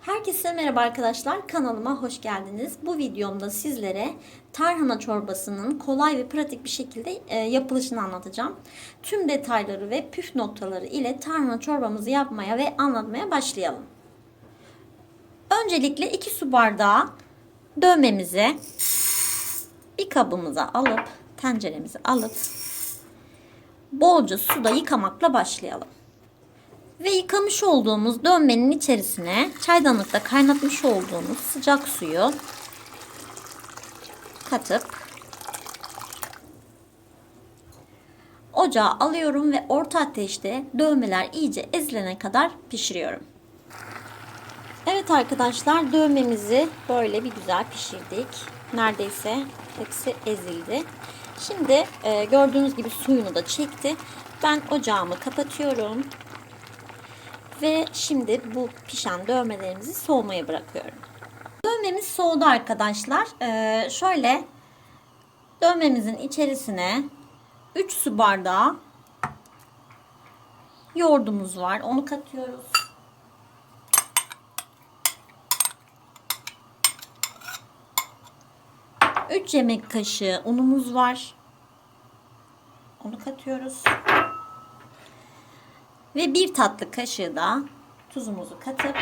Herkese merhaba arkadaşlar. Kanalıma hoş geldiniz. Bu videomda sizlere tarhana çorbasının kolay ve pratik bir şekilde e, yapılışını anlatacağım. Tüm detayları ve püf noktaları ile tarhana çorbamızı yapmaya ve anlatmaya başlayalım. Öncelikle 2 su bardağı dövmemizi bir kabımıza alıp tenceremizi alıp bolca suda yıkamakla başlayalım. Ve yıkamış olduğumuz dönmenin içerisine çaydanlıkta kaynatmış olduğumuz sıcak suyu katıp ocağa alıyorum ve orta ateşte dövmeler iyice ezilene kadar pişiriyorum. Evet arkadaşlar dövmemizi böyle bir güzel pişirdik. Neredeyse hepsi ezildi. Şimdi e, gördüğünüz gibi suyunu da çekti. Ben ocağımı kapatıyorum. Ve şimdi bu pişen dövmelerimizi soğumaya bırakıyorum. Dövmemiz soğudu arkadaşlar. Ee, şöyle dövmemizin içerisine 3 su bardağı yoğurdumuz var. Onu katıyoruz. Üç yemek kaşığı unumuz var. Onu katıyoruz. Ve bir tatlı kaşığı da tuzumuzu katıp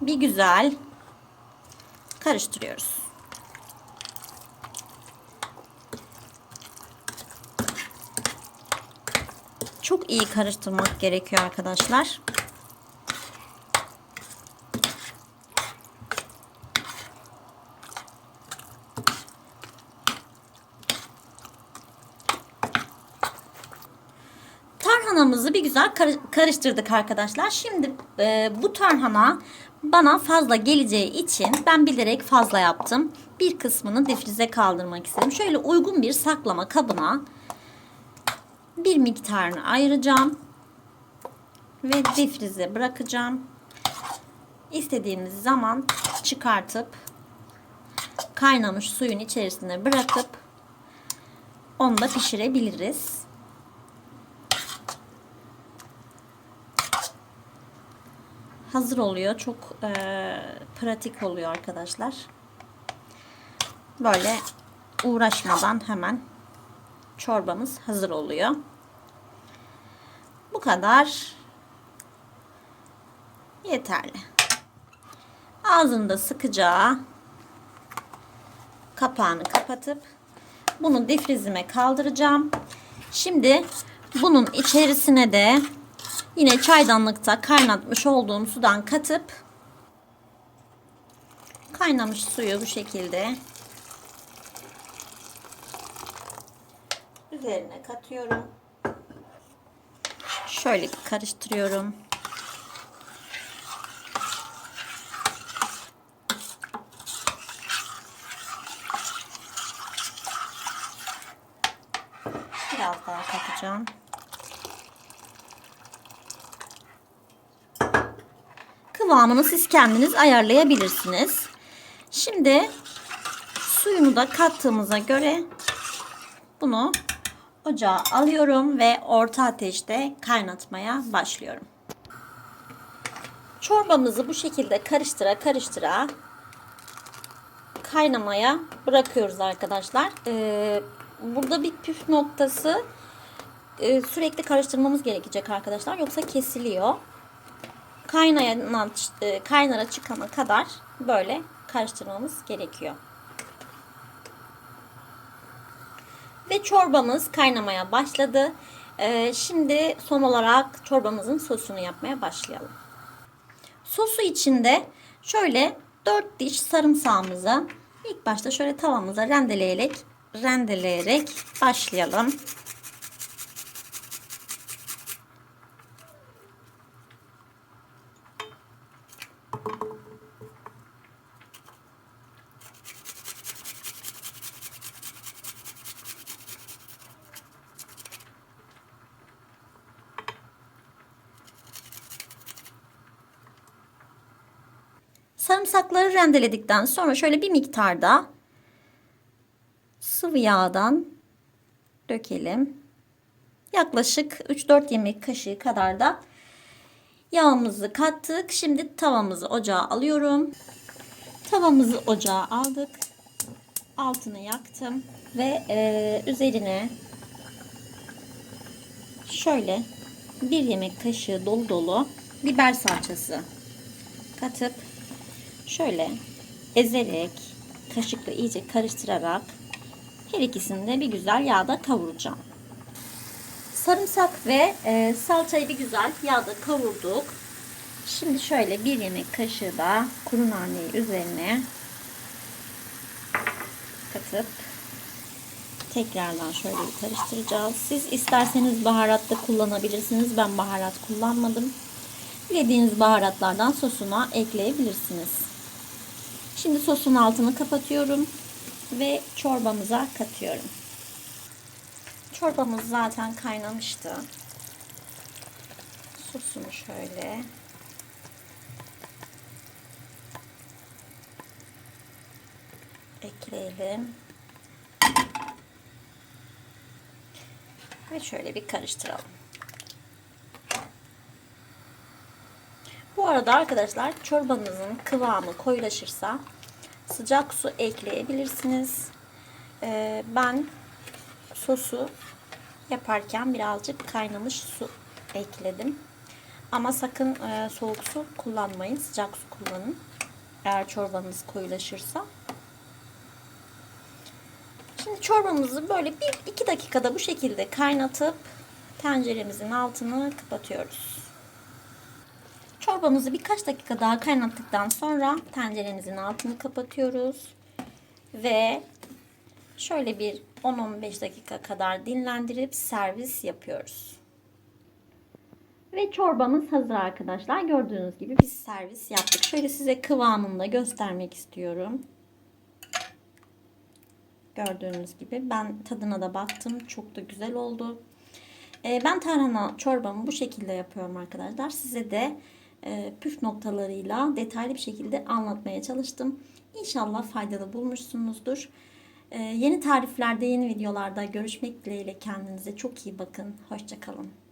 bir güzel karıştırıyoruz. Çok iyi karıştırmak gerekiyor arkadaşlar. Tarhanamızı bir güzel karıştırdık arkadaşlar. Şimdi e, bu tarhana bana fazla geleceği için ben bilerek fazla yaptım. Bir kısmını difrize kaldırmak istedim. Şöyle uygun bir saklama kabına bir miktarını ayıracağım. Ve difrize bırakacağım. İstediğimiz zaman çıkartıp kaynamış suyun içerisine bırakıp onu da pişirebiliriz. Hazır oluyor. Çok e, pratik oluyor arkadaşlar. Böyle uğraşmadan hemen çorbamız hazır oluyor. Bu kadar yeterli. Ağzını da sıkacağı kapağını kapatıp bunu difrizime kaldıracağım. Şimdi bunun içerisine de Yine çaydanlıkta kaynatmış olduğum sudan katıp kaynamış suyu bu şekilde üzerine katıyorum. Şöyle karıştırıyorum. Biraz daha katacağım. Kıvamını siz kendiniz ayarlayabilirsiniz. Şimdi suyunu da kattığımıza göre bunu ocağa alıyorum ve orta ateşte kaynatmaya başlıyorum. Çorbamızı bu şekilde karıştıra karıştıra kaynamaya bırakıyoruz arkadaşlar. Ee, burada bir püf noktası e, sürekli karıştırmamız gerekecek arkadaşlar. Yoksa kesiliyor kaynayan, e, kaynara çıkana kadar böyle karıştırmamız gerekiyor. Ve çorbamız kaynamaya başladı. Ee, şimdi son olarak çorbamızın sosunu yapmaya başlayalım. Sosu içinde şöyle 4 diş sarımsağımızı ilk başta şöyle tavamıza rendeleyerek rendeleyerek başlayalım. Sarımsakları rendeledikten sonra şöyle bir miktarda sıvı yağdan dökelim. Yaklaşık 3-4 yemek kaşığı kadar da Yağımızı kattık. Şimdi tavamızı ocağa alıyorum. Tavamızı ocağa aldık. Altını yaktım ve e, üzerine şöyle bir yemek kaşığı dolu dolu biber salçası katıp şöyle ezerek kaşıkla iyice karıştırarak her ikisini de bir güzel yağda kavuracağım. Sarımsak ve e, salçayı bir güzel yağda kavurduk. Şimdi şöyle bir yemek kaşığı da kuru naneyi üzerine katıp tekrardan şöyle bir karıştıracağız. Siz isterseniz baharat da kullanabilirsiniz. Ben baharat kullanmadım. Dilediğiniz baharatlardan sosuna ekleyebilirsiniz. Şimdi sosun altını kapatıyorum ve çorbamıza katıyorum. Çorbamız zaten kaynamıştı. Sosunu şöyle ekleyelim. Ve şöyle bir karıştıralım. Arada arkadaşlar çorbanızın kıvamı koyulaşırsa sıcak su ekleyebilirsiniz. Ee, ben sosu yaparken birazcık kaynamış su ekledim. Ama sakın e, soğuk su kullanmayın. Sıcak su kullanın. Eğer çorbanız koyulaşırsa. Şimdi çorbamızı böyle 1-2 dakikada bu şekilde kaynatıp tenceremizin altını kapatıyoruz. Çorbamızı birkaç dakika daha kaynattıktan sonra tenceremizin altını kapatıyoruz. Ve şöyle bir 10-15 dakika kadar dinlendirip servis yapıyoruz. Ve çorbamız hazır arkadaşlar. Gördüğünüz gibi biz servis yaptık. Şöyle size kıvamını da göstermek istiyorum. Gördüğünüz gibi ben tadına da baktım. Çok da güzel oldu. Ee, ben tarhana çorbamı bu şekilde yapıyorum arkadaşlar. Size de püf noktalarıyla detaylı bir şekilde anlatmaya çalıştım. İnşallah faydalı bulmuşsunuzdur. Ee, yeni tariflerde, yeni videolarda görüşmek dileğiyle kendinize çok iyi bakın. Hoşçakalın.